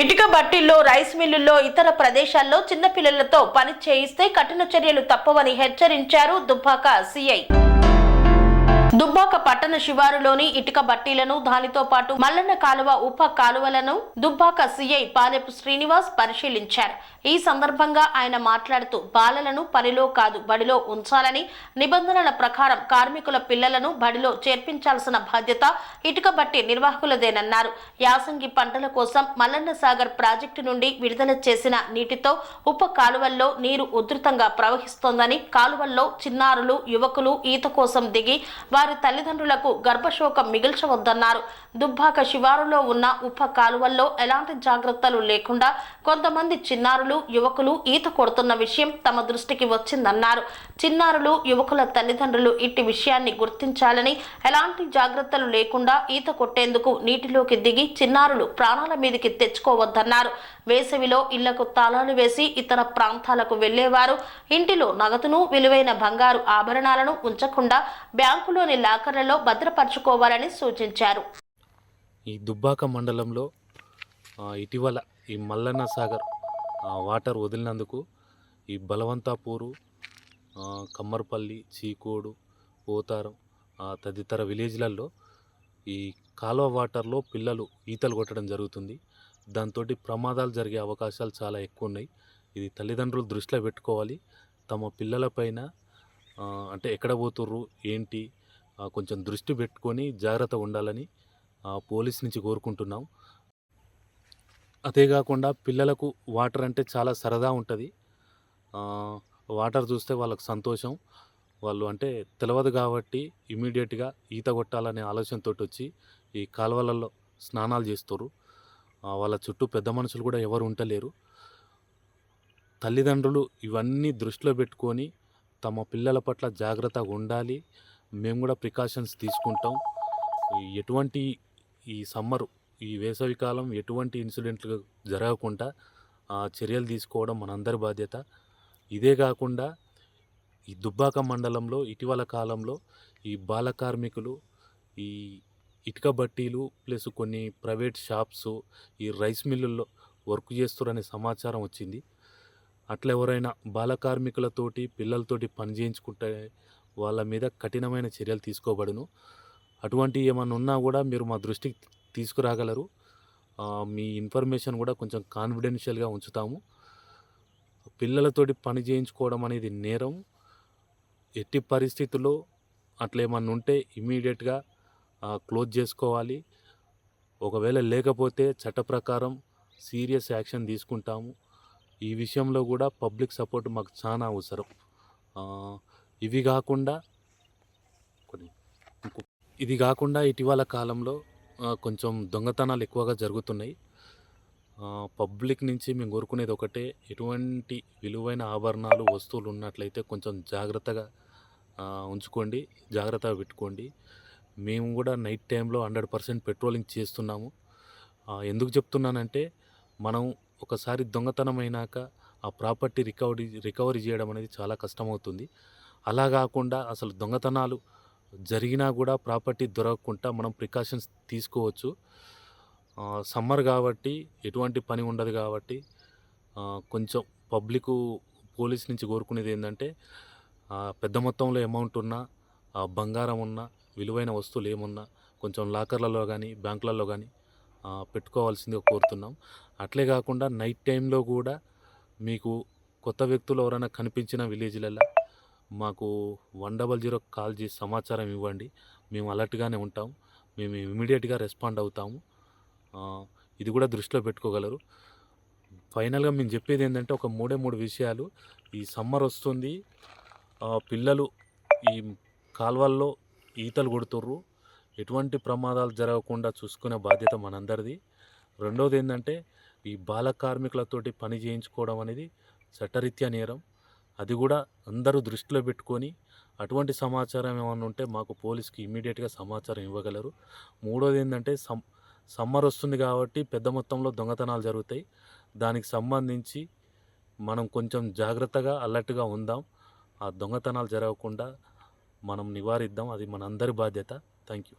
ఇటుక బట్టిల్లో రైస్ మిల్లుల్లో ఇతర ప్రదేశాల్లో చిన్నపిల్లలతో పని చేయిస్తే కఠిన చర్యలు తప్పవని హెచ్చరించారు దుబ్బాక సిఐ. దుబ్బాక పట్టణ శివారులోని ఇటుక బట్టీలను దానితో పాటు మల్లన్న కాలువ ఉప కాలువలను దుబ్బాక సిఐ పాలెపు శ్రీనివాస్ పరిశీలించారు. ఈ సందర్భంగా ఆయన మాట్లాడుతూ బాలలను పనిలో కాదు బడిలో ఉంచాలని నిబంధనల ప్రకారం కార్మికుల పిల్లలను బడిలో చేర్పించాల్సిన బాధ్యత ఇటుక బట్టి నిర్వాహకులదేనన్నారు. యాసంగి పంటల కోసం మల్లన్న సాగర్ ప్రాజెక్టు నుండి విడుదల చేసిన నీటితో ఉప కాలువల్లో నీరు ఉధృతంగా ప్రవహిస్తోందని కాలువల్లో చిన్నారులు యువకులు ఈత కోసం దిగి వారు తల్లిదండ్రులకు గర్భశోకం మిగిల్చవద్దన్నారు. దుబ్బాక శివారులో ఉన్న ఉప కాలువల్లో ఎలాంటి జాగ్రత్తలు లేకుండా కొంతమంది చిన్నారులు యువకులు ఈత కొడుతున్న విషయం తమ దృష్టికి వచ్చిందన్నారు. చిన్నారులు యువకుల తల్లిదండ్రులు ఇట్టి విషయాన్ని గుర్తించాలని ఎలాంటి జాగ్రత్తలు లేకుండా ఈత కొట్టేందుకు నీటిలోకి దిగి చిన్నారులు ప్రాణాల మీదకి తెచ్చుకోవద్దన్నారు. వేసవిలో ఇళ్ళకు తాళాలు వేసి ఇతర ప్రాంతాలకు వెళ్ళేవారు ఇంటిలో నగదును విలువైన బంగారు ఆభరణాలను ఉంచకుండా బ్యాంకులోని లాకర్లలో భద్రపరచుకోవాలని సూచించారు. ఈ దుబ్బాక మండలంలో ఇటీవల ఈ మల్లన్న సాగర్ వాటర్ వదిలినందుకు ఈ బలవంతాపూరు కమ్మర్పల్లి చీకోడు పోతారం తదితర విలేజ్లలో ఈ కాలువ వాటర్లో పిల్లలు ఈతలు కొట్టడం జరుగుతుంది. దాంతో ప్రమాదాలు జరిగే అవకాశాలు చాలా ఎక్కువ ఉన్నాయి ఇది తల్లిదండ్రులు దృష్టిలో పెట్టుకోవాలి. తమ పిల్లలపైన అంటే ఎక్కడ పోతుర్రు ఏంటి కొంచెం దృష్టి పెట్టుకొని జాగ్రత్త ఉండాలని పోలీస్ నుంచి కోరుకుంటున్నాం. అదే కాకుండా పిల్లలకు వాటర్ అంటే చాలా సరదా ఉంటుంది. వాటర్ చూస్తే వాళ్ళకు సంతోషం. వాళ్ళు అంటే తెలియదు కాబట్టి ఇమీడియట్గా ఈత కొట్టాలనే ఆలోచనతో వచ్చి ఈ కాలువలలో స్నానాలు చేస్తారు వాళ్ళ చుట్టూ పెద్ద మనుషులు కూడా ఎవరు ఉండలేరు. తల్లిదండ్రులు ఇవన్నీ దృష్టిలో పెట్టుకొని తమ పిల్లల పట్ల జాగ్రత్తగా ఉండాలి. మేము కూడా ప్రికాషన్స్ తీసుకుంటాం. ఎటువంటి ఈ సమ్మర్ ఈ వేసవి కాలం ఎటువంటి ఇన్సిడెంట్లు జరగకుండా ఆ, చర్యలు తీసుకోవడం మనందరి బాధ్యత. ఇదే కాకుండా ఈ దుబ్బాక మండలంలో ఇటీవల కాలంలో ఈ బాల కార్మికులు ఈ ఇటుక బట్టీలు ప్లస్ కొన్ని ప్రైవేట్ షాప్స్ ఈ రైస్ మిల్లుల్లో వర్క్ చేస్తారనే సమాచారం వచ్చింది. అట్లా ఎవరైనా బాల కార్మికులతోటి పిల్లలతోటి పని చేయించుకుంటే వాళ్ళ మీద కఠినమైన చర్యలు తీసుకోబడును. అటువంటి ఏమన్నా ఉన్నా కూడా మీరు మా దృష్టికి తీసుకురాగలరు. మీ ఇన్ఫర్మేషన్ కూడా కొంచెం కాన్ఫిడెన్షియల్గా ఉంచుతాము. పిల్లలతోటి పని చేయించుకోవడం అనేది నేరం. ఎట్టి పరిస్థితుల్లో అట్లా ఏమన్నా ఉంటే ఇమీడియట్గా క్లోజ్ చేసుకోవాలి. ఒకవేళ లేకపోతే చట్ట ప్రకారం సీరియస్ యాక్షన్ తీసుకుంటాము. ఈ విషయంలో కూడా పబ్లిక్ సపోర్ట్ మాకు చాలా అవసరం. ఇవి కాకుండా కొన్ని ఇది కాకుండా ఇటీవల కాలంలో కొంచెం దొంగతనాలు ఎక్కువగా జరుగుతున్నాయి. పబ్లిక్ నుంచి మేము కోరుకునేది ఒకటే ఎటువంటి విలువైన ఆభరణాలు వస్తువులు ఉన్నట్లయితే కొంచెం జాగ్రత్తగా ఉంచుకోండి జాగ్రత్తగా పెట్టుకోండి. మేము కూడా నైట్ టైంలో హండ్రెడ్ పర్సెంట్ పెట్రోలింగ్ చేస్తున్నాము. ఎందుకు చెప్తున్నానంటే మనం ఒకసారి దొంగతనం అయినాక ఆ ప్రాపర్టీ రికవరీ రికవరీ చేయడం అనేది చాలా కష్టమవుతుంది. అలా కాకుండా అసలు దొంగతనాలు జరిగినా కూడా ప్రాపర్టీ దొరకకుండా మనం ప్రికాషన్స్ తీసుకోవచ్చు. సమ్మర్ కాబట్టి ఎటువంటి పని ఉండదు కాబట్టి కొంచెం పబ్లిక్ పోలీస్ నుంచి కోరుకునేది ఏంటంటే పెద్ద మొత్తంలో అమౌంట్ ఉన్నా బంగారం ఉన్నా విలువైన వస్తువులు ఏమున్నా కొంచెం లాకర్లలో కానీ బ్యాంకులలో కానీ పెట్టుకోవాల్సిందిగా కోరుతున్నాం. అట్లే కాకుండా నైట్ టైంలో కూడా మీకు కొత్త వ్యక్తులు ఎవరైనా కనిపించిన విలేజ్లలో మాకు వన్ డబల్ జీరో కాల్ చేసి సమాచారం ఇవ్వండి. మేము అలర్ట్గానే ఉంటాం. మేము ఇమీడియట్గా రెస్పాండ్ అవుతాము. ఇది కూడా దృష్టిలో పెట్టుకోగలరు. ఫైనల్గా మేము చెప్పేది ఏంటంటే ఒక మూడే మూడు విషయాలు. ఈ సమ్మర్ వస్తుంది. పిల్లలు ఈ కాల్వల్లో ఈతలు కొడుతుర్రు. ఎటువంటి ప్రమాదాలు జరగకుండా చూసుకునే బాధ్యత మనందరిది. రెండవది ఏంటంటే ఈ బాల కార్మికులతోటి పని చేయించుకోవడం అనేది చట్టరీత్యా నేరం. అది కూడా అందరూ దృష్టిలో పెట్టుకొని అటువంటి సమాచారం ఏమైనా ఉంటే మాకు పోలీస్కి ఇమీడియట్గా సమాచారం ఇవ్వగలరు. మూడోది ఏంటంటే సమ్ సమ్మర్ వస్తుంది కాబట్టి పెద్ద మొత్తంలో దొంగతనాలు జరుగుతాయి. దానికి సంబంధించి మనం కొంచెం జాగ్రత్తగా అలర్ట్గా ఉందాం. ఆ దొంగతనాలు జరగకుండా మనం నివారిద్దాం. అది మన అందరి బాధ్యత. Thank you